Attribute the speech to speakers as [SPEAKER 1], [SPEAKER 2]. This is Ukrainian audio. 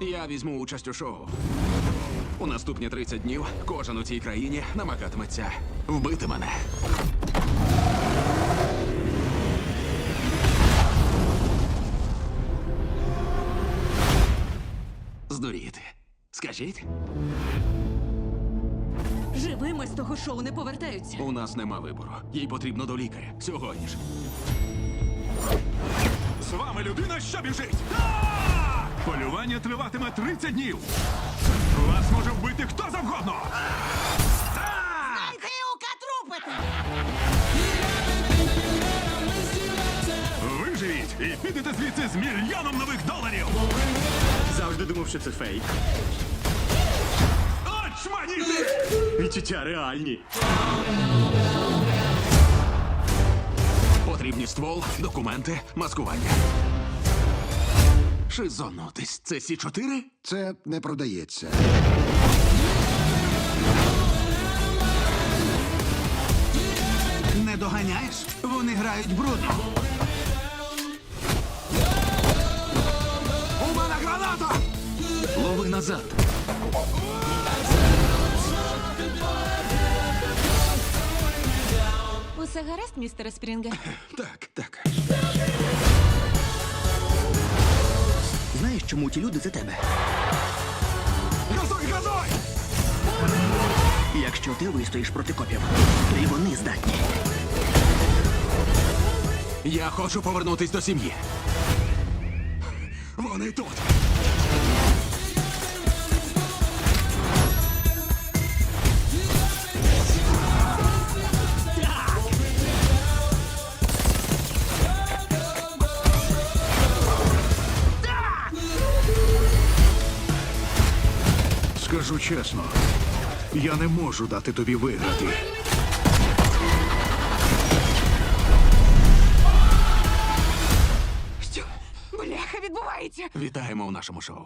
[SPEAKER 1] Я візьму участь у шоу. У наступні 30 днів кожен у цій країні намагатиметься вбити мене. Здуріти. Скажіть,
[SPEAKER 2] Живими з того шоу не повертаються.
[SPEAKER 1] у нас нема вибору. Їй потрібно до лікаря. Сьогодні ж.
[SPEAKER 3] З вами людина, що біжить! Полювання триватиме 30 днів. Вас може вбити хто завгодно. Виживіть і підете звідси з мільйоном нових доларів.
[SPEAKER 4] Завжди думав, що це фейк.
[SPEAKER 3] Очманіти!
[SPEAKER 4] Відчуття реальні.
[SPEAKER 1] Потрібні ствол, документи, маскування. Шизонутись. Це Сі 4
[SPEAKER 5] Це не продається.
[SPEAKER 6] Не доганяєш? Вони грають брудно.
[SPEAKER 1] У мене граната!
[SPEAKER 4] Лови назад.
[SPEAKER 2] Усе гаразд, містере Спрінге?
[SPEAKER 1] Так, так.
[SPEAKER 6] Знаєш, чому ті люди за тебе?
[SPEAKER 1] Газуй, газуй!
[SPEAKER 6] Якщо ти вистоїш проти копів, то і вони здатні.
[SPEAKER 1] Я хочу повернутись до сім'ї. Вони тут.
[SPEAKER 5] Скажу чесно, я не можу дати тобі виграти.
[SPEAKER 7] Що? Бляха, відбувається!
[SPEAKER 1] Вітаємо у нашому шоу.